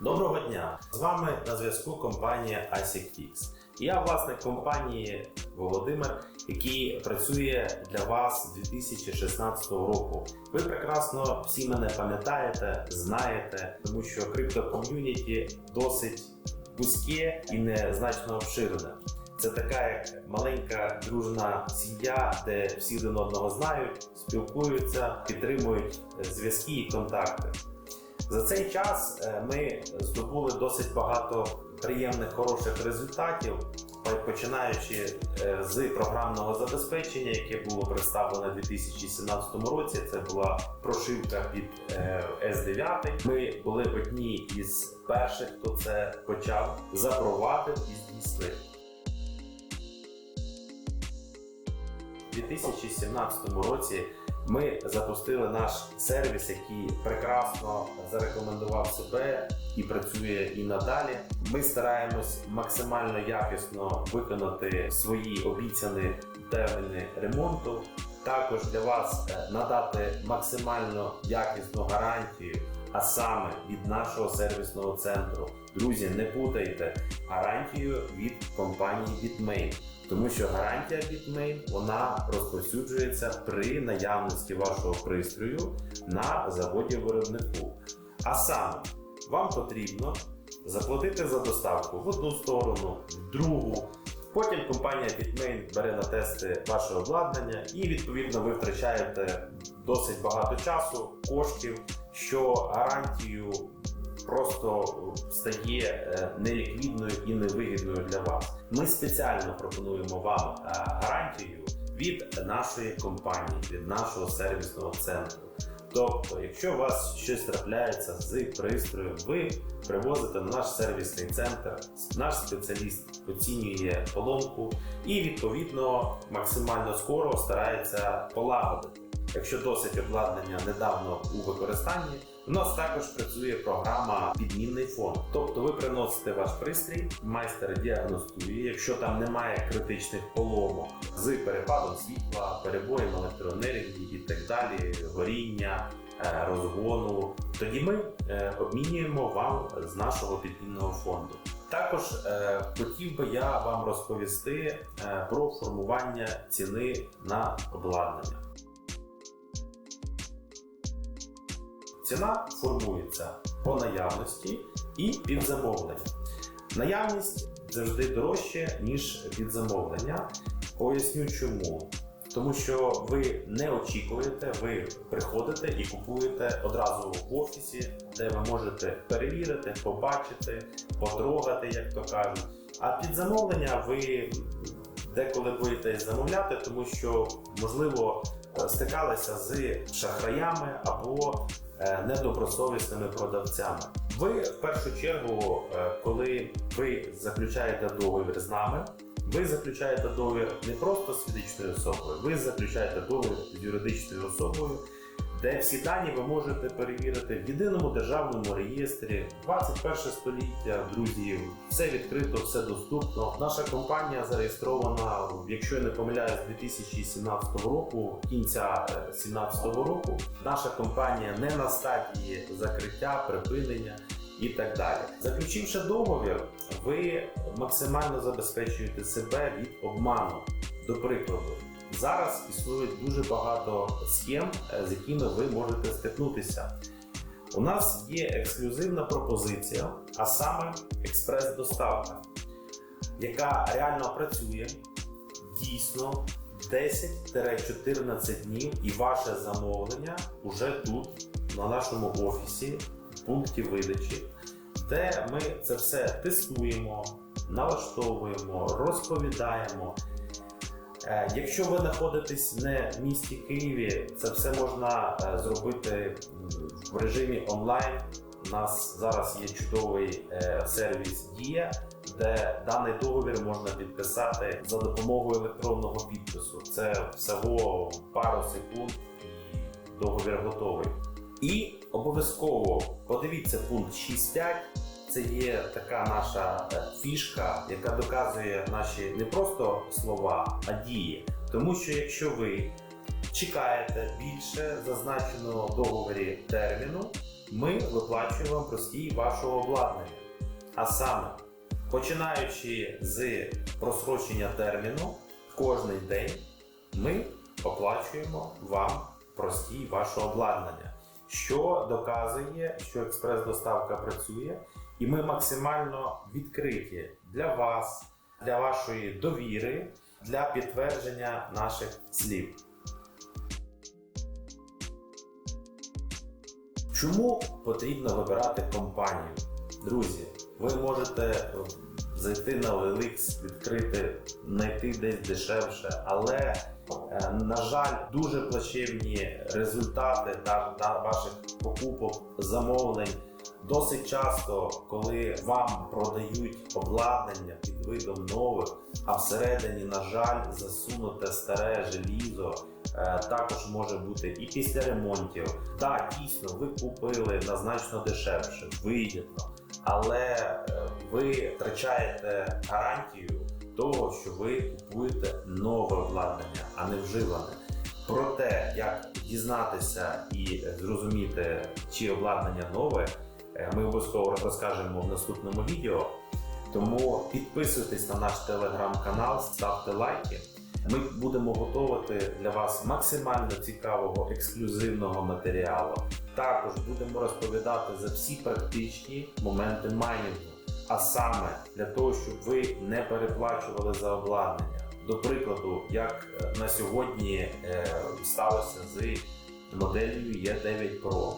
Доброго дня! З вами на зв'язку компанія ASICFix. І Я власник компанії Володимир, який працює для вас з 2016 року. Ви прекрасно всі мене пам'ятаєте, знаєте, тому що криптоком'юніті досить вузьке і незначно обширне. Це така як маленька дружна сім'я, де всі один одного знають, спілкуються, підтримують зв'язки і контакти. За цей час е, ми здобули досить багато приємних хороших результатів, починаючи е, з програмного забезпечення, яке було представлено у 2017 році. Це була прошивка під е, S9. Ми були одні із перших, хто це почав, запровадив і здійснив. У 2017 році ми запустили наш сервіс, який прекрасно зарекомендував себе і працює і надалі. Ми стараємось максимально якісно виконати свої обіцяні терміни ремонту. Також для вас е, надати максимально якісну гарантію, а саме від нашого сервісного центру. Друзі, не путайте гарантію від компанії Bitmain. Тому що гарантія Bitmain вона розповсюджується при наявності вашого пристрою на заводі виробнику. А саме, вам потрібно заплатити за доставку в одну сторону, в другу. Потім компанія Bitmain бере на тести ваше обладнання і відповідно ви втрачаєте досить багато часу, коштів, що гарантію просто стає е, неліквідною і невигідною для вас. Ми спеціально пропонуємо вам е, гарантію від нашої компанії, від нашого сервісного центру. Тобто, якщо у вас щось трапляється з пристроєм, ви привозите на наш сервісний центр, наш спеціаліст оцінює поломку і відповідно максимально скоро старається полагодити. Якщо досить обладнання недавно у використанні, у нас також працює програма Підмінний фонд. Тобто ви приносите ваш пристрій, майстер діагностує, якщо там немає критичних поломок з перепадом світла, перебоєм електроенергії і так далі, горіння, е, розгону, тоді ми е, обмінюємо вам з нашого підмінного фонду. Також е, хотів би я вам розповісти про формування ціни на обладнання. Ціна формується по наявності і під замовлення. Наявність завжди дорожче, ніж під замовлення. Поясню чому. Тому що ви не очікуєте, ви приходите і купуєте одразу в офісі, де ви можете перевірити, побачити, потрогати, як то кажуть. А під замовлення ви деколи боїтесь замовляти, тому що, можливо, стикалися з шахраями або е, недобросовісними продавцями. Ви в першу чергу, е, коли ви заключаєте договір з нами, ви заключаєте договір не просто з фізичною особою, ви заключаєте договір з юридичною особою, де всі дані ви можете перевірити в єдиному державному реєстрі 21 століття, друзі, все відкрито, все доступно. Наша компанія зареєстрована, якщо я не помиляюсь, з 2017 року, кінця 2017 року. Наша компанія не на стадії закриття, припинення. І так далі, заключивши договір, ви максимально забезпечуєте себе від обману. До прикладу, зараз існує дуже багато схем, е, з якими ви можете стикнутися. У нас є ексклюзивна пропозиція, а саме експрес-доставка, яка реально працює дійсно 10-14 днів, і ваше замовлення вже тут, на нашому офісі, в пункті видачі, де ми це все тестуємо, налаштовуємо, розповідаємо. Е, Якщо ви знаходитесь не в місті Києві, це все можна е, зробити в режимі онлайн. У нас зараз є чудовий е, сервіс Дія, де даний договір можна підписати за допомогою електронного підпису. Це всього пару секунд і договір готовий. І обов'язково подивіться пункт 6.5. Це є така наша е, фішка, яка доказує наші не просто слова, а дії. Тому що якщо ви чекаєте більше зазначеного договорі терміну, ми виплачуємо простій вашого обладнання. А саме, починаючи з просрочення терміну, кожний день ми оплачуємо вам простій вашого обладнання, що доказує, що експрес-доставка працює, і ми максимально відкриті для вас, для вашої довіри, для підтвердження наших слів. Чому потрібно вибирати компанію? Друзі, ви можете зайти на OLX, відкрити, знайти десь дешевше, але, е, на жаль, дуже плачевні результати та, та ваших покупок, замовлень. Досить часто, коли вам продають обладнання під видом нових, а всередині, на жаль, засунуте старе желізо, е, також може бути і після ремонтів. Так, дійсно, ви купили на значно дешевше, вигідно, але е, ви втрачаєте гарантію того, що ви купуєте нове обладнання, а не вживане. Про те, як дізнатися і зрозуміти, чи обладнання нове, ми обов'язково розкажемо в наступному відео. Тому підписуйтесь на наш телеграм-канал, ставте лайки. Ми будемо готувати для вас максимально цікавого ексклюзивного матеріалу. Також будемо розповідати за всі практичні моменти майнінгу, а саме для того, щоб ви не переплачували за обладнання. До прикладу, як е, на сьогодні е, сталося з моделлю E9 Pro.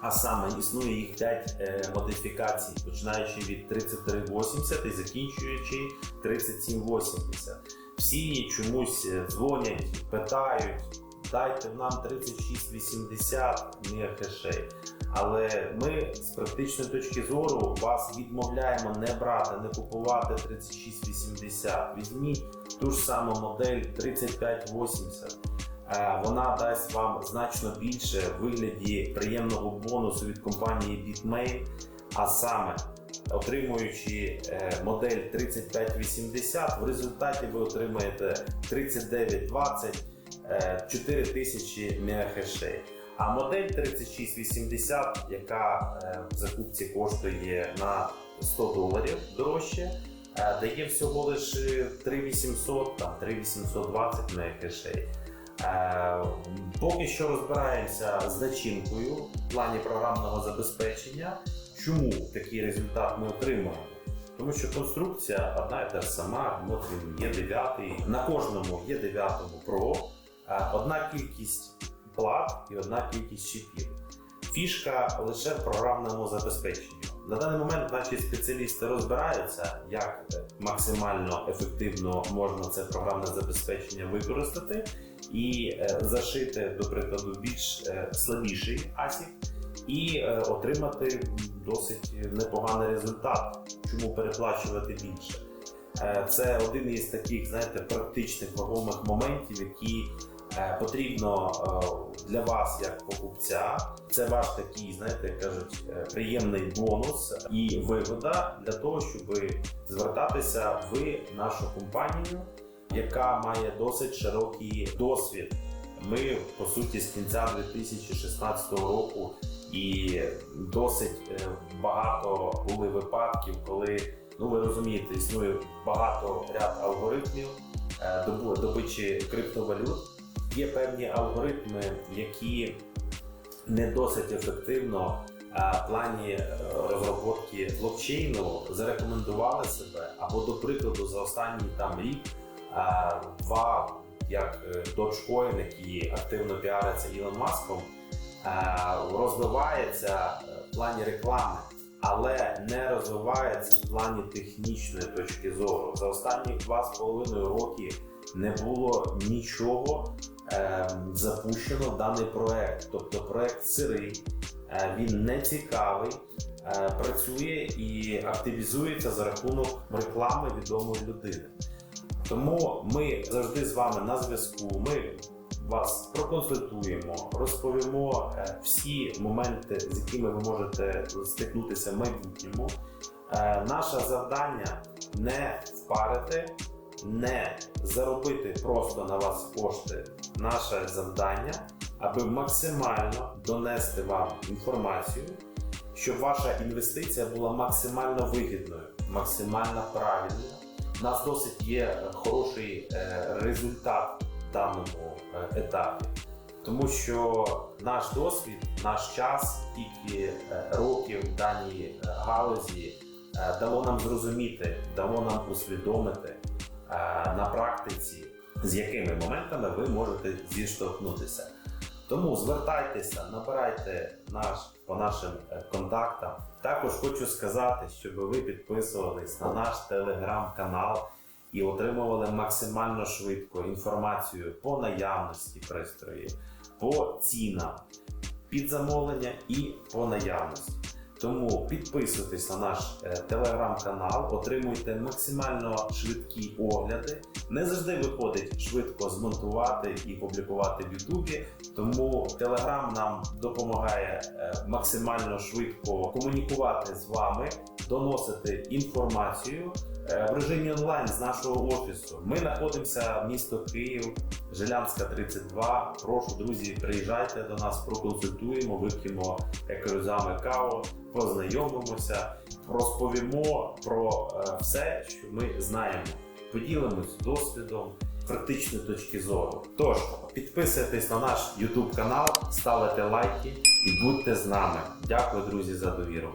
А саме існує їх 5 е, модифікацій, починаючи від 3380 і закінчуючи 3780. Всі чомусь е, дзвонять, питають, дайте нам 3680 мегахешей. Але ми з практичної точки зору вас відмовляємо не брати, не купувати 3680. Візьміть ту ж саму модель 3580. Е, Вона дасть вам значно більше в вигляді приємного бонусу від компанії Bitmain, а саме отримуючи е, модель 3580, в результаті ви отримаєте 3920 е, 4000 мегахешей. А модель 3680, яка е, в закупці коштує на 100 доларів дорожче, е, дає всього лише 3800, там 3820 мегахешей. Е, Поки що розбираємося з начинкою в плані програмного забезпечення. Чому такий результат ми отримуємо? Тому що конструкція одна і та ж сама, він є 9, на кожному є 9 Pro, е, одна кількість плат і одна кількість чіпів. Фішка лише в програмному забезпеченні. На даний момент наші спеціалісти розбираються, як максимально ефективно можна це програмне забезпечення використати і е, зашити, до прикладу, більш е, слабіший ASIC і е, отримати досить непоганий результат. Чому переплачувати більше? Це один із таких, знаєте, практичних вагомих моментів, які потрібно е, для вас як покупця. Це ваш такий, знаєте, як кажуть, е, приємний бонус і вигода для того, щоб звертатися в нашу компанію, яка має досить широкий досвід. Ми, по суті, з кінця 2016 року і досить е, багато були випадків, коли ну ви розумієте, існує багато ряд алгоритмів е, добичі криптовалют. Є певні алгоритми, які не досить ефективно в плані е, розробки блокчейну зарекомендували себе або, до прикладу, за останній там рік два, як е, Dogecoin, який активно піариться Ілон Маском, розвивається е, в плані реклами, але не розвивається в плані технічної точки зору. За останні два з половиною роки не було нічого запущено даний проект. Тобто проект сирий, е, він не цікавий, е, працює і активізується за рахунок реклами відомої людини. Тому ми завжди з вами на зв'язку. Ми вас проконсультуємо, розповімо е, всі моменти, з якими ви можете стикнутися в майбутньому. Наше завдання не впарити, не заробити просто на вас кошти. Наше завдання аби максимально донести вам інформацію, щоб ваша інвестиція була максимально вигідною, максимально правильною. У нас досить є хороший е, результат в даному е, етапі, тому що наш досвід, наш час, тільки е, років в даній галузі дало нам зрозуміти, дало нам усвідомити на практиці, з якими моментами ви можете зіштовхнутися. Тому звертайтеся, набирайте наш по нашим е, контактам. Також хочу сказати, щоб ви підписувались на наш телеграм-канал і отримували максимально швидко інформацію по наявності пристроїв, по цінам, під замовлення і по наявності. Тому підписуйтесь на наш е, телеграм-канал, отримуйте максимально швидкі огляди. Не завжди виходить швидко змонтувати і публікувати в Ютубі, тому телеграм нам допомагає е, максимально швидко комунікувати з вами, доносити інформацію в режимі онлайн з нашого офісу. Ми знаходимося в місто Київ, Жилянська 32. Прошу, друзі, приїжджайте до нас, проконсультуємо, вип'ємо екорюзами каву, познайомимося, розповімо про е, все, що ми знаємо. Поділимось досвідом практичної точки зору. Тож, підписуйтесь на наш YouTube канал, ставите лайки і будьте з нами. Дякую, друзі, за довіру.